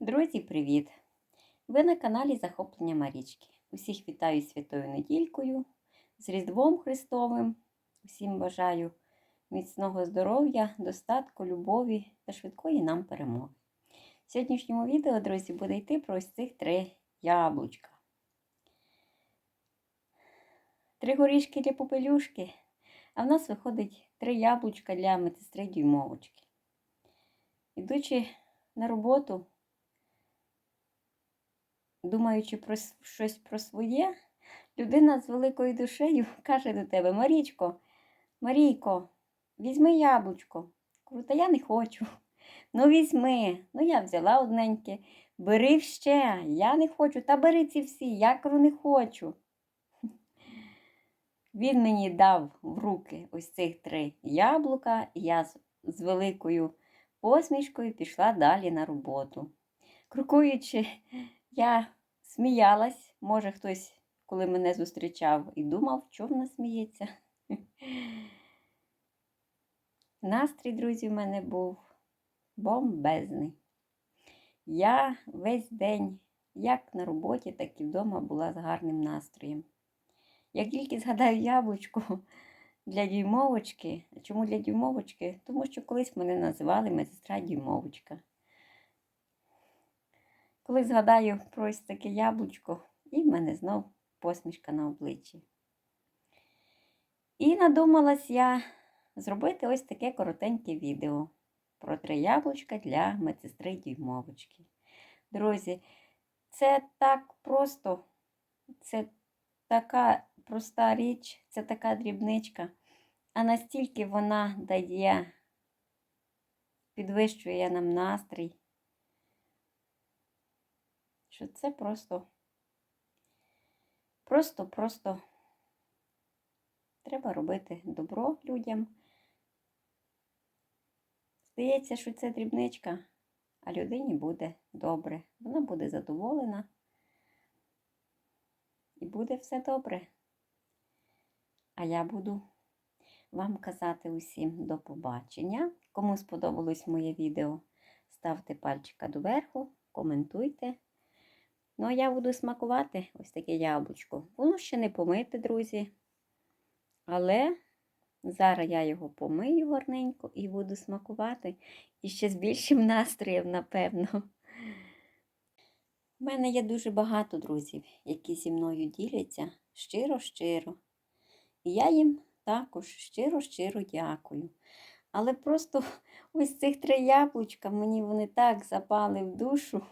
Друзі, привіт! Ви на каналі Захоплення Марічки. Усіх вітаю святою недількою, з Різдвом Христовим. Усім бажаю міцного здоров'я, достатку, любові та швидкої нам перемоги. В сьогоднішньому відео, друзі, буде йти про ось цих три яблучка. Три горішки для попелюшки, а в нас виходить три яблучка для медсестри дюймовочки. Ідучи на роботу, думаючи про щось про своє, людина з великою душею каже до тебе: Марічко, Марійко, візьми яблучко. Кажу, я не хочу. Ну, візьми. Ну, я взяла одненьке. Бери ще, я не хочу. Та бери ці всі, я кажу, не хочу. Він мені дав в руки ось цих три яблука, і я з великою посмішкою пішла далі на роботу. Крокуючи, я сміялась, може, хтось, коли мене зустрічав, і думав, чому вона сміється. Настрій, друзі, в мене був бомбезний. Я весь день, як на роботі, так і вдома була з гарним настроєм. Як тільки згадаю яблучко для дюймовочки, чому для дюймовочки? Тому що колись мене називали медсестра дюймовочка. Коли згадаю про ось таке яблучко, і в мене знов посмішка на обличчі. І надумалась я зробити ось таке коротеньке відео про три яблучка для медсестри дюймовочки. Друзі, це так просто, це така проста річ, це така дрібничка, а настільки вона дає, підвищує нам настрій, що це просто, просто, просто треба робити добро людям. Здається, що це дрібничка, а людині буде добре. Вона буде задоволена і буде все добре. А я буду вам казати усім до побачення. Кому сподобалось моє відео, ставте пальчика доверху, коментуйте. Ну, а я буду смакувати ось таке яблучко. Воно ще не помите, друзі. Але зараз я його помию гарненько і буду смакувати. І ще з більшим настроєм, напевно. У мене є дуже багато друзів, які зі мною діляться щиро-щиро. І я їм також щиро-щиро дякую. Але просто ось цих три яблучка мені вони так запали в душу.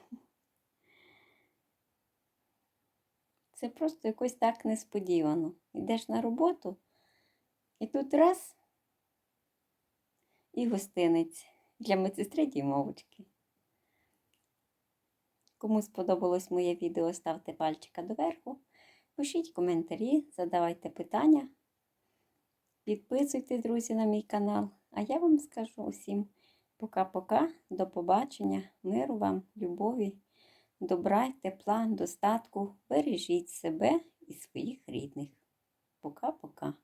Це просто якось так несподівано. Йдеш на роботу, і тут раз і гостинець для медсестри дімовочки. Кому сподобалось моє відео, ставте пальчика доверху, пишіть коментарі, задавайте питання. Підписуйтесь, друзі, на мій канал. А я вам скажу усім пока-пока, до побачення, миру вам, любові, добра, тепла, достатку. Бережіть себе і своїх рідних. Пока-пока.